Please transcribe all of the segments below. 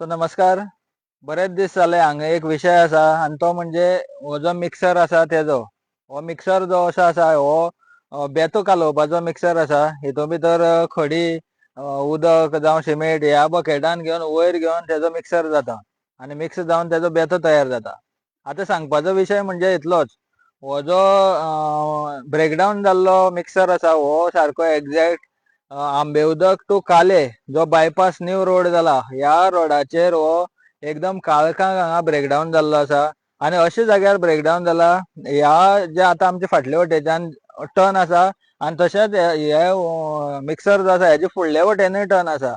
So नमस्कार. बरेच दीस जाले हांगा एक विशय आसा आनी तो म्हणजे हो जो मिक्सर आसा तेजो. हो मिक्सर जो असो आसा हो बेतो कालोवपाचो मिक्सर आसा हितून भितर खडी उदक जावं सिमेंट ह्या बकेटान घेवन वयर घेवन तेजो मिक्सर जाता. आनी मिक्स जावन तेजो बेतो तयार जाता. आतां सांगपाचो विशय म्हणजे इतलोच. हो जो ब्रेकडावन जाल्लो मिक्सर आसा हो सारको एक्झॅक्ट आंबे उदक टू काले जो बायपास न्यू रोड जाला ह्या रोडाचेर हो एकदम काळखांक हांगा ब्रेकडावन जाल्लो आसा. आनी अशा जाग्यार ब्रेकडावन जाला ह्या जे आतां आमच्या फाटल्या वटेच्यान टर्न आसा आनी तशेंच हे मिक्सर जो आसा हेजे फुडल्या वटेनूय टर्न आसा.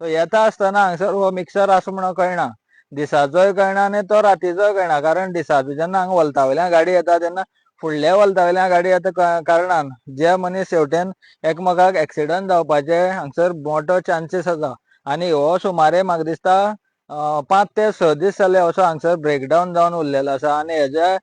सो येता आसतना हांगसर हो मिक्सर आसा म्हणून कळना. दिसाचोय कळना आनी तो रातीचोय कळना कारण दिसाचो जेन्ना हांगा वलता वयल्यान गाडी येता तेन्ना फुडल्या वलतावेल्या गाडी येता का- कारणान जे मनीस शेवटेन एकमेकाक एक्सिडंट जावपाचे हांगसर मोठो चान्सीस आसा. आनी हो सुमारे म्हाका दिसता पांच ते स दीस जाले असो हांगसर ब्रेकडावन जावन उरलेलो आसा. आनी हेजे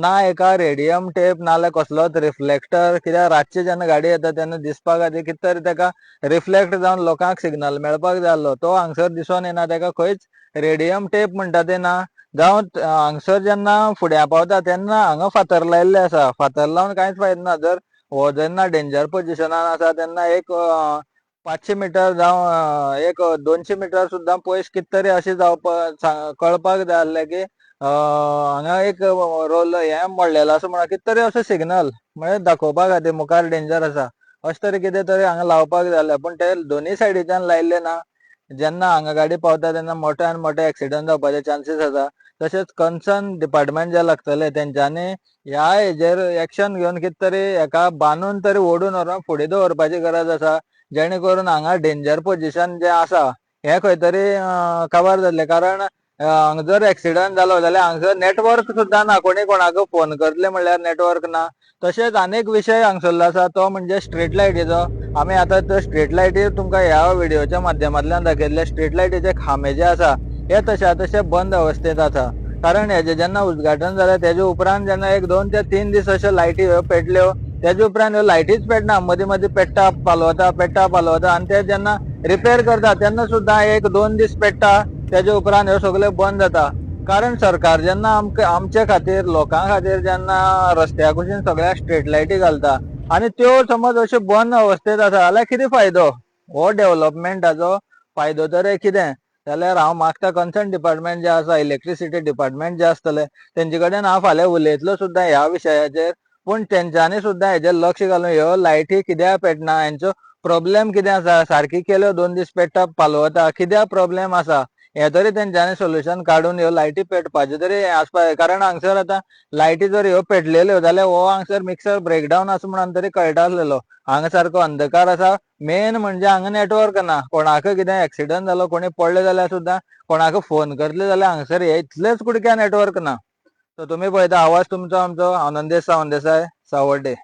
ना एका रेडियम टेप नाल्यार कसलोच रिफ्लेक्टर कित्याक रातची जेन्ना गाडी येता तेन्ना दिसपा खातीर कितें तरी तेका रिफ्लेक्ट जावन लोकांक सिग्नल मेळपाक जाय आसलो तो हांगसर दिसून येना तेका खंयच रेडियम टेप म्हणटा ते ना. जावं हांगसर जेन्ना फुड्या पावता तेन्ना हांगा फातर लायिल्ले आसा फातर लावन कांयच फायदो ना जर हो जेन्ना डेंजर पोजिशनान आसा तेन्ना एक पांचशे मिटर जावं एक दोनशे मिटर सुद्दां पयस कितें तरी अशें जावपाक कळपाक जाय आसलें की हांगा एक रोल हें मोडलेलो आसा म्हणून कितें तरी असो सिग्नल म्हळ्यार दाखोवपा खातीर मुखार डेंजर आसा अशें तरी कितें तरी हांगा लावपाक जाय आसलें पूण ते दोनूय सायडीच्यान लायिल्ले ना जेन्ना हांगा गाडी पावता तेन्ना मोठ्यान मोठे एक्सिडंट जावपाचे चान्सीस आसा तशेंच कन्सर्न डिपार्टमेंट जे लागतले तेंच्यांनी ह्या हेजेर एक्शन घेवन कितें तरी हेका बांदून तरी ओडून व्हरून फुडें दवरपाची गरज आसा जेणे करून हांगा डेंजर पोझिशन जे आसा हे खंय तरी काबार जातले कारण हांगा जर एक्सिडंट जालो जाल्यार हांगसर नेटवर्क सुद्दां ना कोणी कोणाक फोन करतले म्हणल्यार नेटवर्क ना. तशेंच आनीक विशय हांगसरलो आसा तो म्हणजे स्ट्रीट लायटीचो आमी आतां त्यो स्ट्रीट लायटी तुमकां ह्या व्हिडिओच्या माध्यमांतल्यान दाखयल्ले स्ट्रीट लायटीचे खांबे जे आसा हे तशा तशे बंद अवस्थेत आसा. कारण हेजे जेन्ना उद्घाटन जालें तेजे उपरांत जेन्ना एक दोन ते तीन दीस अश्यो लायटी ह्यो पेटल्यो तेजे उपरांत ह्यो लायटीच पेटना. मदीं मदीं पेट्टा पालवता पेट्टा पालवता. आनी ते जेन्ना रिपेर करता तेन्ना सुद्दां एक दोन दीस पेट्टा तेजे उपरांत ह्यो सगल्यो बंद जाता. कारण सरकार जेन्ना आमकां आमचे खातीर लोकां खातीर जेन्ना रस्त्या कुशीन सगळ्या स्ट्रीट लायटी घालता आनी त्यो समज अश्यो बंद अवस्थेत आसा जाल्यार कितें फायदो? हो डेव्हलपमेंटाचो फायदो तर कितें? जाल्यार हांव मागता कन्सर्न डिपार्टमेंट जे आसा इलेक्ट्रिसिटी डिपार्टमेंट जे आसतले तेंचे कडेन हांव फाल्यां उलयतलो सुद्दां ह्या विशयाचेर. पूण तेंच्यांनी सुद्दां हेजेर लक्ष घालून ह्यो लायटी कित्याक पेटना हेंचो प्रॉब्लेम कितें आसा? सारकी केल्यो दोन दीस पेट्टा पालवता कित्याक प्रॉब्लेम आसा? हे तरी तेंच्यांनी सोल्युशन काडून ह्यो लायटी पेटपाचे तरी आसपा जाय कारण हांगसर आतां लायटी जर ह्यो पेटलेल्यो जाल्यार हो हांगसर मिक्सर ब्रेकडावन आसा म्हणून तरी कळटा आसलेलो हांगा सारको अंधकार आसा मेन म्हणजे हांगा नेटवर्क ना. कोणाक कितें एक्सिडंट जालो कोणी पडले जाल्यार सुद्दां कोणाक फोन करतले जाल्यार हांगसर हे इतलेच कुडक्या नेटवर्क ना. सो तुमी पळयता आवाज तुमचो आमचो आनंदेश सावंत देसाय सावड्डे.